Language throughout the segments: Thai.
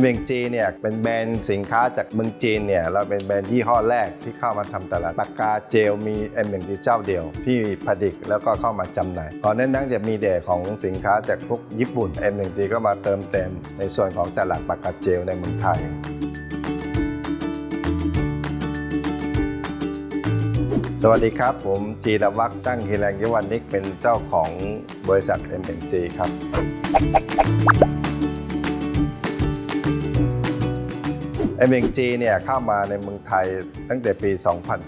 MNG เนี่ยเป็นแบรนด์สินค้าจากเมืองจีนเนี่ยเราเป็นแบรนด์ยี่ห้อแรกที่เข้ามาทำตลาดปากกาเจลมี MNG เจ้าเดียวที่ผลิตแล้วก็เข้ามาจำหน่ายก่อนหนานั้นจะมีแต่ของสินค้าจากพวกญี่ปุ่น MNG ก็มาเติมเต็มในส่วนของตลาดปากกาเจลในเมืองไทยสวัสดีครับ ผมจีรวัฒน์ตั้งฮิแรงยวันนิกเป็นเจ้าของบริษัท MNG ครับ MNG เนี่ยเข้ามาในเมืองไทยตั้งแต่ปี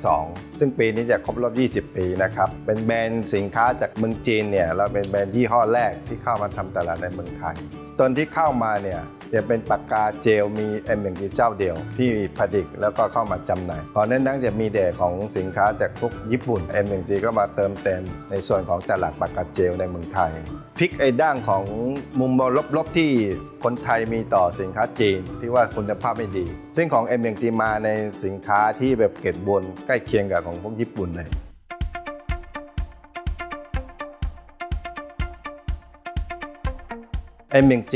2002 ซึ่งปีนี้จะครบรอบ 20 ปีนะครับ เป็นแบรนด์สินค้าจากเมืองจีนเนี่ยเราเป็นแบรนด์ยี่ห้อแรกที่เข้ามาทำตลาดในเมืองไทย ตอนที่เข้ามาเนี่ยจะเป็นปากกาเจลมี M1 เจ้าเดียวที่ผลิตแล้วก็เข้ามาจำหน่ายก่อนหนานั้นจะมีแต่ของสินค้าจากพวกญี่ปุ่น M1 ก็มาเติมเต็มในส่วนของตลาดปากกาเจลในเมืองไทยพลิกไอ้ด้านของมุมมองลบๆที่คนไทยมีต่อสินค้าจีนที่ว่าคุณภาพไม่ดี ซึ่งของ M1 มาในสินค้าที่แบบเกรดบนใกล้เคียงกับของพวกญี่ปุ่นเลย M1G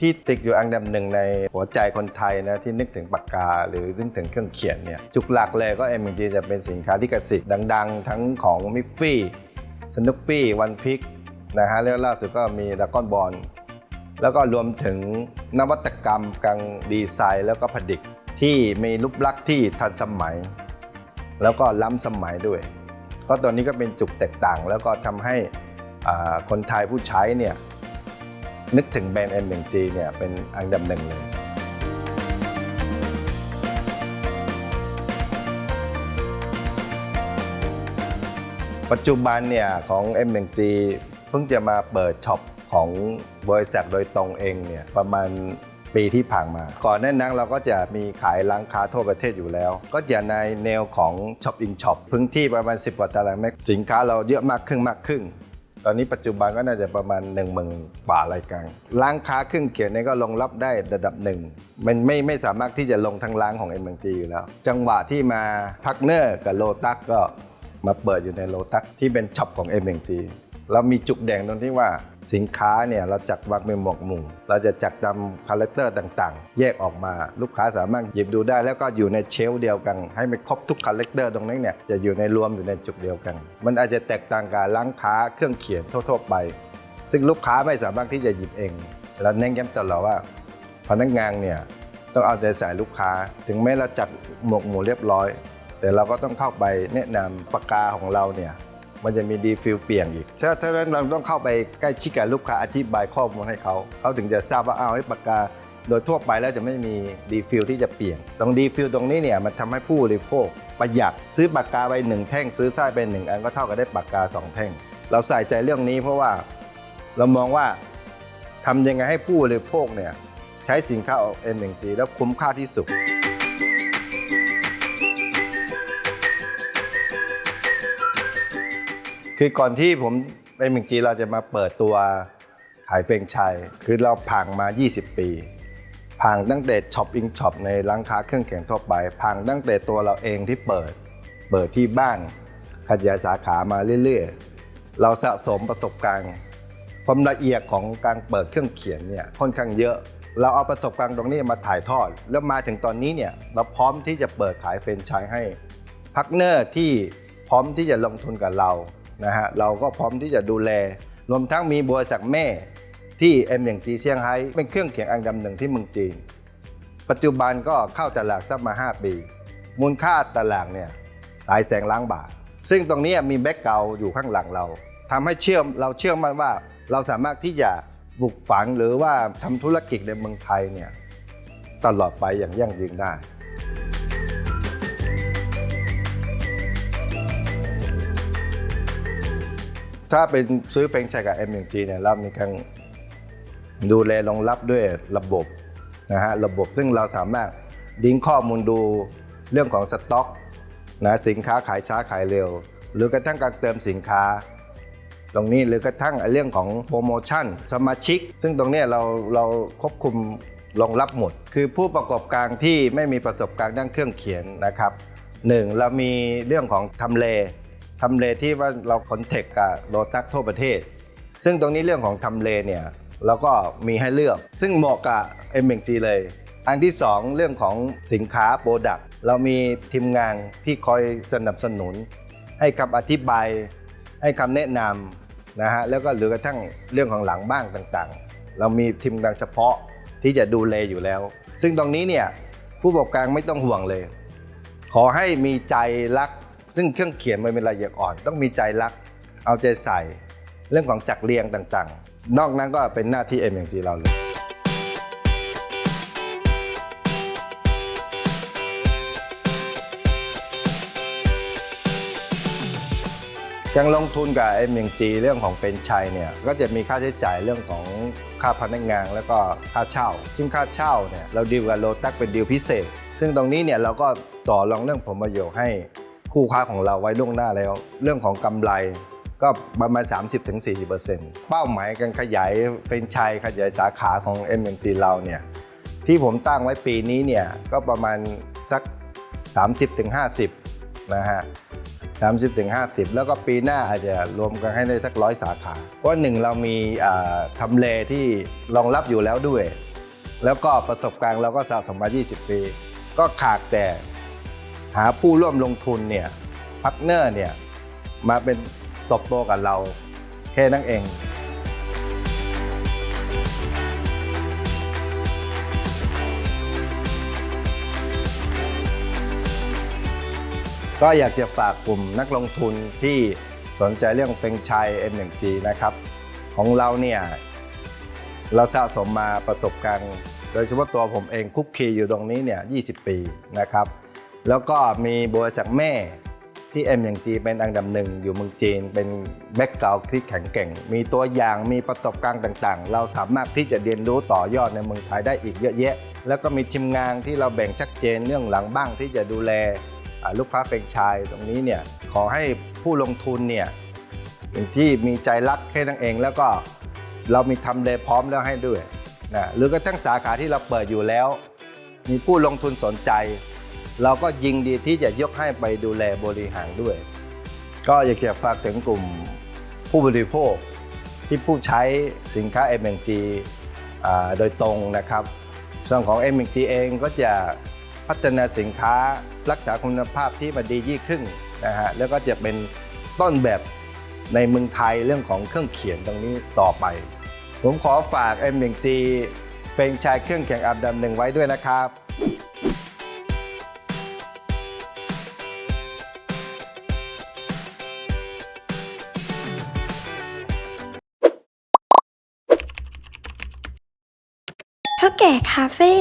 ที่ติดอยู่อันดับหนึ่งในหัวใจคนไทยนะที่นึกถึงปากกา หรือนึกถึงเครื่องเขียนเนี่ยจุกหลักเลยก็ M1G จะเป็นสินค้าที่กสิทธิ์ดัง ๆ ทั้งของมิฟฟี่สนุกปี้วันพิกนะฮะแล้วล่าสุดก็มีดากอนบอลแล้วก็รวมถึงนวัตกรรมการดีไซน์แล้วก็ผลิตที่มีรูปลักษณ์ที่ทันสมัย แล้วก็ล้ำสมัยด้วย ก็ตอนนี้ก็เป็นจุดแตกต่าง แล้วก็ทำให้คนไทยผู้ใช้เนี่ย นึกถึงแบรนด์ M1G เนี่ยเป็นอันดับหนึ่งเลยปัจจุบันเนี่ยของ M1G เพิ่งจะมาเปิดช็อปของบริษัทโดยตรงเองเนี่ยประมาณปีที่ผ่านมา ก่อนหน้านั้นเราก็จะมีขายร้านค้าทั่วประเทศอยู่แล้ว ก็จะในแนวของ Shop in Shop พื้นที่ประมาณ 10 กว่าตารางเมตรสินค้าเราเยอะมากขึ้นมากขึ้น ตอนนี้ปัจจุบันก็น่าจะประมาณ1 0,000กว่ารายการร้านค้าเครื่องเขียนเนี่ยก็รองรับได้ระดับหนึ่งมันไม่ไม่สามารถที่จะลงทั้งร้านของ m อ g อยู่แล้ว จังหวะที่มาพักเนอร์กับโลตัสก็มาเปิดอยู่ในโลตัสที่เป็นช็อปของ m อ g เรามีจุดแดงตรงที่ว่าสินค้าเนี่ยเราจัดวางเป็นหมวกหมู่ เราจะจัดตามคาแรคเตอร์ต่างๆ แยกออกมา ลูกค้าสามารถหยิบดูได้แล้วก็อยู่ในเชลเดียวกัน ให้มันครบทุกคาแรคเตอร์ตรงนี้เนี่ยจะอยู่ในรวมอยู่ในจุดเดียวกัน มันอาจจะแตกต่างกับร้านค้าเครื่องเขียนทั่วๆไป ซึ่งลูกค้าไม่สามารถที่จะหยิบเองเราเน้นย้ำตลอดว่าพนักงานเนี่ยต้องเอาใจใส่ลูกค้า ถึงแม้เราจัดหมวกหมู่เรียบร้อย แต่เราก็ต้องเข้าไปแนะนำปากกาของเราเนี่ย มันจะมีดีฟิลเปลี่ยนอีกฉะนั้นเราต้องเข้าไปใกล้ชิดกับลูกค้าอธิบายข้อมูลให้เขา เขาถึงจะทราบว่าอ้าวไอ้ปากกาโดยทั่วไปแล้วจะไม่มีดีฟิลที่จะเปลี่ยน ตรงดีฟิลตรงนี้เนี่ยมันทำให้ผู้บริโภคประหยัดซื้อปากกาไปหนึ่งแท่ง ซื้อไส้ไปหนึ่งอันก็เท่ากับได้ปากกาสองแท่ง เราใส่ใจเรื่องนี้เพราะว่าเรามองว่าทำยังไงให้ผู้บริโภคเนี่ยใช้สินค้า M1G แล้วคุ้มค่าที่สุด คือก่อนที่ผมไปเมืองจีนเราจะมาเปิดตัวขายเฟรนชส์คือเราผ่านมา 20 ปีผ่านตั้งแต่ช็อปอิงช็อปในร้านค้าเครื่องเขียนทั่วไปผ่านตั้งแต่ตัวเราเองที่เปิด เปิดที่บ้านขยายสาขามาเรื่อยๆ เราสะสมประสบการณ์ความละเอียดของการเปิดเครื่องเขียนเนี่ยค่อนข้างเยอะ เราเอาประสบการณ์ตรงนี้มาถ่ายทอด แล้วมาถึงตอนนี้เนี่ยเราพร้อมที่จะเปิดขายเฟรนไชส์ให้พาร์ทเนอร์ที่พร้อมที่จะลงทุนกับเรา นะฮะเราก็พร้อมที่จะดูแล รวมทั้งมีบริษัทแม่ที่ M อย่างจีเซี่ยงไฮ้เป็นเครื่องเขียนอันดับหนึ่งที่เมืองจีน ปัจจุบันก็เข้าตลาดสักมา 5 ปี มูลค่าตลาดเนี่ยหลายแสนล้านบาท ซึ่งตรงนี้มีแบ็กเกราอยู่ข้างหลังเราทำให้เชื่อมเราเชื่อมั่นว่าเราสามารถที่จะบุกฝังหรือว่าทำธุรกิจในเมืองไทยเนี่ยตลอดไปอย่างยั่งยืนได้ ถ้าเป็นซื้อแฟรนไชส์กับ M1G เนี่ยเรามีการดูแลรองรับด้วยระบบนะฮะระบบซึ่งเราสามารถดิ้งข้อมูลดูเรื่องของสต็อกนะสินค้าขายช้าขายเร็ว หรือกระทั่งการเติมสินค้า ตรงนี้หรือกระทั่งเรื่องของโปรโมชั่นสมาชิก ซึ่งตรงนี้เราเราควบคุมรองรับหมด คือผู้ประกอบการที่ไม่มีประสบการณ์ด้านเครื่องเขียนนะครับหนึ่งเรามีเรื่องของทำเล ทำเลที่ว่าเราคอนเทคกับโลตัสทั่วประเทศ ซึ่งตรงนี้เรื่องของทำเลเนี่ยแล้วก็มีให้เลือก ซึ่งเหมาะกับ m อ g เลย อันที่ 2 เรื่องของสินค้าโปรดักต์เรามีทีมงานที่คอยสนับสนุน ให้คำอธิบาย ให้คำแนะนำนะฮะแล้วก็หรือกระทั่งเรื่องของหลังบ้างต่างๆ เรามีทีมงานเฉพาะที่จะดูแลอยู่แล้ว ซึ่งตรงนี้เนี่ยผู้ประกอบการไม่ต้องห่วงเลย ขอให้มีใจรัก ซึ่งเครื่องเขียนมันเป็นละเอียดอ่อน ต้องมีใจรัก เอาใจใส่ เรื่องของจักเรียงต่างๆ นอกนั้นก็เป็นหน้าที่เอ็มอย่างที่เราเลยการลงทุนกับ m อ g เรื่องของเป็นชัยเนี่ยก็จะมีค่าใช้จ่ายเรื่องของค่าพนักงานแล้วก็ค่าเช่า ซึ่งค่าเช่าเนี่ยเราดีลกับโลตัสเป็นดีลพิเศษ ซึ่งตรงนี้เนี่ยเราก็ต่อรองเรื่องผลประโยชน์ให้ คู่ค้าของเราไว้ล่วงหน้าแล้ว เรื่องของกำไรก็ประมาณ 30-40%เป้าหมายการขยายเฟรนไชส์ขยายสาขาของ m อ g เราเนี่ยที่ผมตั้งไว้ปีนี้เนี่ยก็ประมาณสัก 30-50 นะฮะ30ถึง50 แล้วก็ปีหน้าอาจจะรวมกันให้ได้สักร้อยสาขา เพราะหนึ่งเรามีทำเลที่รองรับอยู่แล้วด้วย แล้วก็ประสบการณ์เราก็สะสมมา 20 ปี ก็ขาดแต่ หาผู้ร่วมลงทุนเนี่ยพักเนอร์เนี่ยมาเป็นตบโตกับเราแค่นั้นเองก็อยากจะฝากกลุ่มนักลงทุนที่สนใจเรื่องเฟรนไชส์ M1G นะครับ ของเราเนี่ย เราสะสมมาประสบการณ์ โดยเฉพาะตัวผมเองคุกคีอยู่ตรงนี้เนี่ย 20 ปีนะครับ แล้วก็มีบริษัทแม่ที่ M1G เป็นอันดับหนึ่งอยู่เมืองจีน เป็นแบ็กกราวที่แข็งแกร่ง มีตัวอย่างมีประสบการณ์ต่างๆ เราสามารถที่จะเรียนรู้ต่อยอดในเมืองไทยได้อีกเยอะแยะ แล้วก็มีทีมงานที่เราแบ่งชัดเจนเรื่องหลังบ้างที่จะดูแลลูกค้าเป็นไชายตรงนี้เนี่ยขอให้ผู้ลงทุนเนี่ยเป็นที่มีใจรักแค่นั้นเอง แล้วก็เรามีทำเลพร้อมแล้วให้ด้วยนะหรือกระทั่งสาขาที่เราเปิดอยู่แล้ว มีผู้ลงทุนสนใจ เราก็ยิงดีที่จะยกให้ไปดูแลบริหารด้วย ก็อยากจะฝากถึงกลุ่มผู้บริโภคที่ผู้ใช้สินค้า M&G อ่าโดยตรงนะครับส่วนของ M&G เองก็จะพัฒนาสินค้ารักษาคุณภาพที่มันดียิ่งขึ้นนะฮะแล้วก็จะเป็นต้นแบบในเมืองไทยเรื่องของเครื่องเขียนตรงนี้ต่อไป ผมขอฝาก M1G เป็นชายเครื่องเขียนอันดับหนึ่งไว้ด้วยนะครับ เท่าแก่คาเฟ่